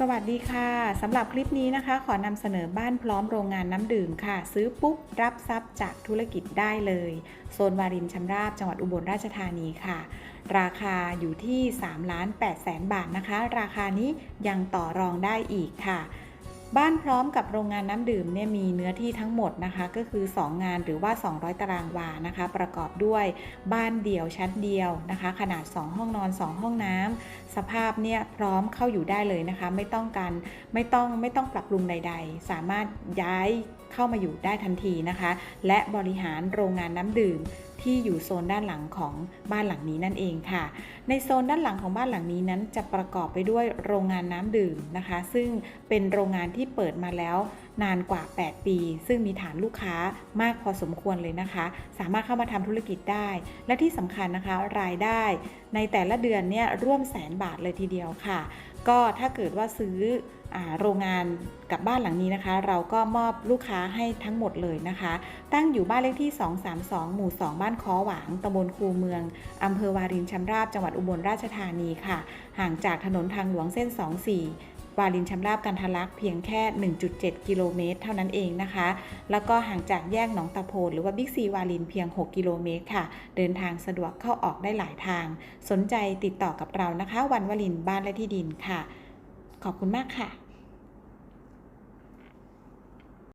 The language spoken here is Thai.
สวัสดีค่ะสำหรับคลิปนี้นะคะ ขอนำเสนอบ้านพร้อมโรงงานน้ำดื่มค่ะ ซื้อปุ๊บ รับทรัพย์จากธุรกิจได้เลย โซนวารินชำราบจังหวัดอุบลราชธานีค่ะ ราคาอยู่ที่3ล้าน8แสนบาทนะคะ ราคานี้ยังต่อรองได้อีกค่ะ บ้านพร้อมกับโรงงานน้ำดื่มเนี่ยมีเนื้อที่ทั้งหมดนะคะ ก็คือ 2 งานหรือว่า 200 ตารางวานะคะ ประกอบด้วยบ้านเดี่ยวชั้นเดียวนะคะ ขนาด 2 ห้องนอน 2 ห้องน้ำสภาพเนี่ยพร้อมเข้าอยู่ได้เลยนะคะ ไม่ต้องการไม่ต้องไม่ต้องปรับปรุงใด ๆ สามารถย้ายเข้ามาอยู่ได้ทันทีนะคะ และบริหารโรงงานน้ำดื่มที่อยู่โซนด้านหลังของบ้านหลังนี้นั่นเองค่ะ ในโซนด้านหลังของบ้านหลังนี้นั้นจะประกอบไปด้วยโรงงานน้ำดื่มนะคะ ซึ่งเป็นโรงงานที่เปิดมาแล้วนานกว่า 8 ปี ซึ่งมีฐานลูกค้ามากพอสมควรเลยนะคะ สามารถเข้ามาทำธุรกิจได้ และที่สำคัญนะคะ รายได้ในแต่ละเดือนเนี่ยร่วมแสนบาทเลยทีเดียวค่ะ ก็ถ้าเกิดว่าซื้อโรงงานกับบ้านหลังนี้นะคะ เราก็มอบลูกค้าให้ทั้งหมดเลยนะคะ ตั้งอยู่บ้านเลขที่ 232 หมู่ 2 บ้านค้อหวางตำบลคูเมืองอำเภอวารินชำราบจังหวัดอุบลราชธานีค่ะ ห่างจากถนนทางหลวงเส้น 24 วารินชำราบกันทะลักเพียงแค่ 1.7 กิโลเมตร เท่านั้นเองนะคะ แล้วก็ห่างจากแยกหนองตะโพนหรือว่าบิ๊กซีวารินเพียง 6 กิโลเมตรค่ะ เดินทางสะดวกเข้าออกได้หลายทาง สนใจติดต่อกับเรานะคะ วันวลินบ้านและที่ดินค่ะ ขอบคุณมากค่ะ